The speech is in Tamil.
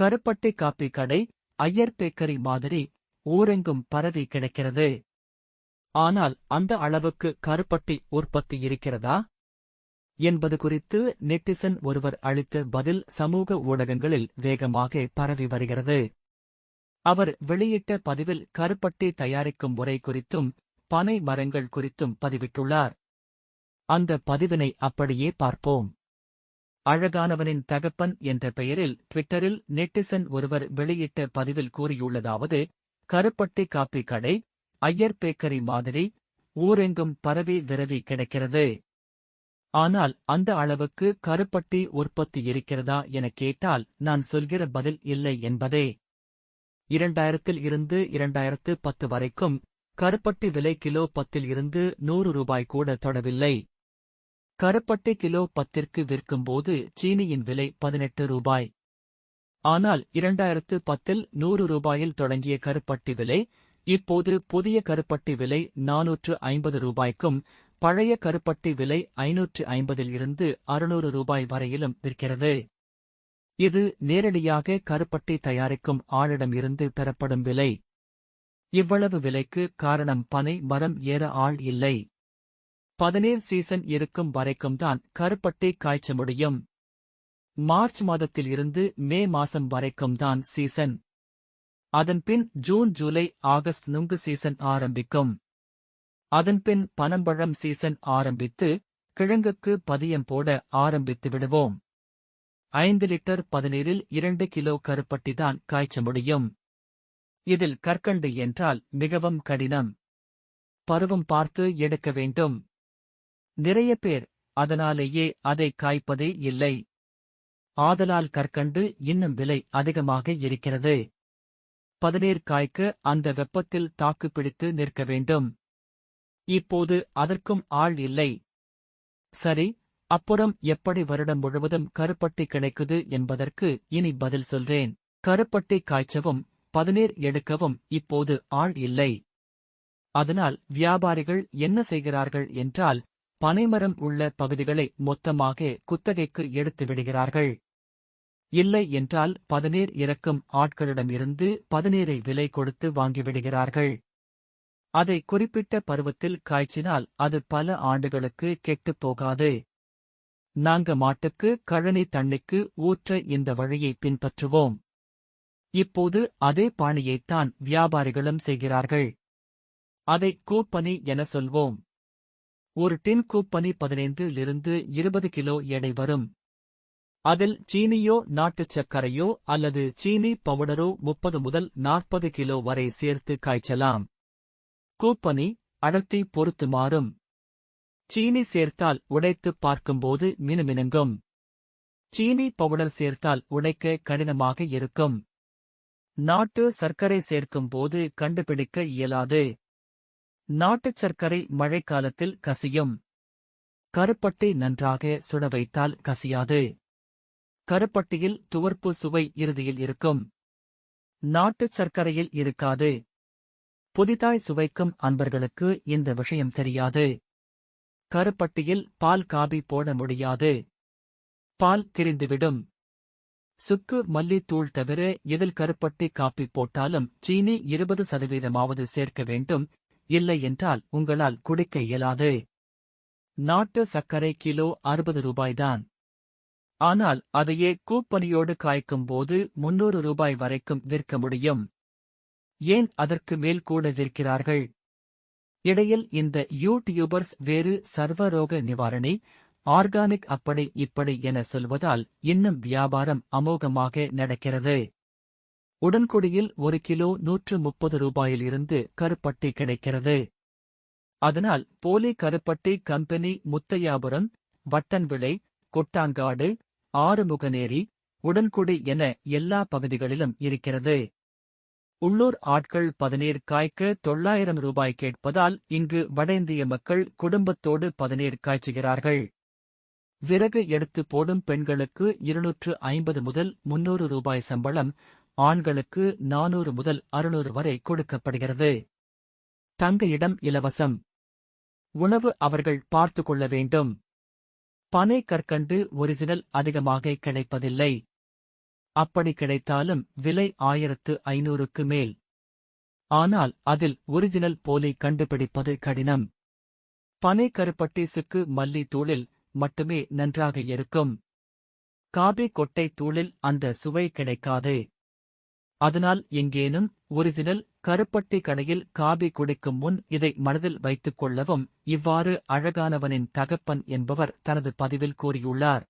கருப்பட்டி காப்பி கடை ஐயர் பேக்கரி மாதிரி ஊரெங்கும் பரவி கிடக்கிறது. ஆனால் அந்த அளவுக்கு கருப்பட்டி உற்பத்தி இருக்கிறதா? என்பது குறித்து நெட்டிசன் ஒருவர் அளித்த பதில் சமூக ஊடகங்களில் வேகமாக பரவி வருகிறது. அவர் வெளியிட்ட பதிவில் கருப்பட்டி தயாரிக்கும் முறை குறித்தும் பனை மரங்கள் குறித்தும் பதிவிட்டுள்ளார். அந்த பதிவினை அப்படியே பார்ப்போம். அழகானவனின் தகப்பன் என்ற பெயரில் ட்விட்டரில் நெட்டிசன் ஒருவர் வெளியிட்ட பதிவில் கூறியுள்ளதாவது கருப்பட்டி காப்பி கடை ஐயர் பேக்கரி மாதிரி ஊரெங்கும் பரவி விரவி கிடைக்கிறது. ஆனால் அந்த அளவுக்கு கருப்பட்டி உற்பத்தி இருக்கிறதா என கேட்டால் நான் சொல்கிற பதில் இல்லை என்பதே. இரண்டாயிரத்தில் இருந்து இரண்டாயிரத்து பத்து வரைக்கும் கருப்பட்டி விலை கிலோ பத்தில் இருந்து நூறு ரூபாய் கூட தொடவில்லை. கருப்பட்டி கிலோ பத்திற்கு விற்கும்போது சீனியின் விலை பதினெட்டு ரூபாய். ஆனால் இரண்டாயிரத்து பத்தில் நூறு ரூபாயில் தொடங்கிய கருப்பட்டி விலை இப்போது புதிய கருப்பட்டி விலை நானூற்று ஐம்பது ரூபாய்க்கும் பழைய கருப்பட்டி விலை ஐநூற்று ஐம்பதில் இருந்து அறுநூறு ரூபாய் வரையிலும் விற்கிறது. இது நேரடியாக கருப்பட்டி தயாரிக்கும் ஆளிடம் இருந்து பெறப்படும் விலை. இவ்வளவு விலைக்கு காரணம் பனை மரம் ஏற ஆள் இல்லை. பதினேழு சீசன் இருக்கும் வரைக்கும் தான் கருப்பட்டி காய்ச்ச முடியும். மார்ச் மாதத்தில் இருந்து மே மாசம் வரைக்கும் தான் சீசன். அதன்பின் ஜூன் ஜூலை ஆகஸ்ட் நுங்கு சீசன் ஆரம்பிக்கும். அதன்பின் பனம்பழம் சீசன் ஆரம்பித்து கிழங்குக்கு பதியம் போட ஆரம்பித்து விடுவோம். ஐந்து லிட்டர் பதினீரில் இரண்டு கிலோ கருப்பட்டிதான் காய்ச்ச முடியும். இதில் கற்கண்டு என்றால் மிகவும் கடினம். பருவம் பார்த்து எடுக்க வேண்டும். நிறைய பேர் அதனாலேயே அதை காய்ப்பதே இல்லை. ஆதலால் கற்கண்டு இன்னும் விலை அதிகமாக இருக்கிறது. பதநீர் காய்க்க அந்த வெப்பத்தில் தாக்கு பிடித்து நிற்க வேண்டும். இப்போது அதற்கும் ஆள் இல்லை. சரி அப்புறம் எப்படி வருடம் முழுவதும் கருப்பட்டி கிடைக்குது என்பதற்கு இனி பதில் சொல்றேன். கருப்பட்டி காய்ச்சவும் பதநீர் எடுக்கவும் இப்போது ஆள் இல்லை. அதனால் வியாபாரிகள் என்ன செய்கிறார்கள் என்றால் பனைமரம் உள்ள பகுதிகளை மொத்தமாக குத்தகைக்கு எடுத்து விடுகிறார்கள். இல்லை என்றால் பதினேர் இறக்கும் ஆட்களிடமிருந்து பதினேரை விலை கொடுத்து வாங்கிவிடுகிறார்கள் அதை குறிப்பிட்ட பருவத்தில் காய்ச்சினால் அது பல ஆண்டுகளுக்கு கெட்டுப் போகாது. நாங்க மாட்டுக்கு கழனி தண்ணிக்கு ஊற்ற இந்த வழியை பின்பற்றுவோம். இப்போது அதே பாணியைத்தான் வியாபாரிகளும் செய்கிறார்கள். அதை கூப்பனி என சொல்வோம். ஒரு டின் கூப்பனி பதினைந்திலிருந்து இருபது கிலோ எடை வரும். அதில் சீனியோ நாட்டுச் சர்க்கரையோ அல்லது சீனி பவுடரோ முப்பது முதல் நாற்பது கிலோ வரை சேர்த்து காய்ச்சலாம். கூப்பனி அடர்த்தி பொறுத்து மாறும். சீனி சேர்த்தால் உடைத்துப் பார்க்கும்போது மினுமினுங்கும். சீனி பவுடர் சேர்த்தால் உடைக்க கடினமாக இருக்கும். நாட்டு சர்க்கரை சேர்க்கும்போது கண்டுபிடிக்க இயலாது. நாட்டுச் சர்க்கரை மழைக்காலத்தில் கசியும். கருப்பட்டி நன்றாக சுட வைத்தால் கசியாது. கருப்பட்டியில் துவர்ப்பு சுவை இறுதியில் இருக்கும். நாட்டுச் சர்க்கரையில் இருக்காது. புதிதாய் சுவைக்கும் அன்பர்களுக்கு இந்த விஷயம் தெரியாது. கருப்பட்டியில் பால் காபி போட முடியாது. பால் திரிந்துவிடும். சுக்கு மல்லித்தூள் தூள் தவிர இதில் கருப்பட்டி காப்பி போட்டாலும் சீனி இருபது சதவீதமாவது சேர்க்க வேண்டும். இல்லை என்றால் உங்களால் குடிக்க இயலாது. நாட்டு சர்க்கரை கிலோ அறுபது ரூபாய்தான். ஆனால் அதையே கூப்பனியோடு காய்க்கும் போது முன்னூறு ரூபாய் வரைக்கும் விற்க முடியும். ஏன் அதற்கு மேல் கூட விற்கிறார்கள்? இடையில் இந்த யூடியூபர்ஸ் வேறு சர்வரோக நிவாரணி ஆர்கானிக் அப்படி இப்படி என சொல்வதால் இன்னும் வியாபாரம் அமோகமாக நடக்கிறது. உடன்குடியில் ஒரு கிலோ நூற்று முப்பது ரூபாயிலிருந்து கருப்பட்டி கிடைக்கிறது. அதனால் போலி கருப்பட்டி கம்பெனி முத்தையாபுரம் வட்டன்விளை கொட்டாங்காடு ஆறுமுகநேரி உடன்குடி என எல்லா பகுதிகளிலும் இருக்கிறது. உள்ளூர் ஆட்கள் பதநீர் காய்க்க தொள்ளாயிரம் ரூபாய் கேட்பதால் இங்கு வட இந்திய மக்கள் குடும்பத்தோடு பதநீர் காய்ச்சுகிறார்கள். விறகு எடுத்து போடும் பெண்களுக்கு இருநூற்று ஐம்பது முதல் முன்னூறு ரூபாய் சம்பளம் ஆண்களுக்கு நானூறு முதல் அறுநூறு வரை கொடுக்கப்படுகிறது. தங்க இடம் இலவசம். உணவு அவர்கள் பார்த்து கொள்ள வேண்டும். பனை கற்கண்டு ஒரிஜினல் அதிகமாக கிடைப்பதில்லை. அப்படி கிடைத்தாலும் விலை ஆயிரத்து ஐநூறுக்கு மேல். ஆனால் அதில் ஒரிஜினல் போலி கண்டுபிடிப்பது கடினம். பனை கருப்பட்டீசுக்கு மல்லி தூளில் மட்டுமே நன்றாக இருக்கும். காபி கொட்டை தூளில் அந்த சுவை கிடைக்காது. அதனால் எங்கேனும் ஒரிஜினல் கருப்பட்டி கடையில் காபி குடிக்கும் முன் இதை மனதில் வைத்துக் கொள்ளவும் இவ்வாறு அழகானவனின் தகப்பன் என்பவர் தனது பதிவில் கூறியுள்ளார்.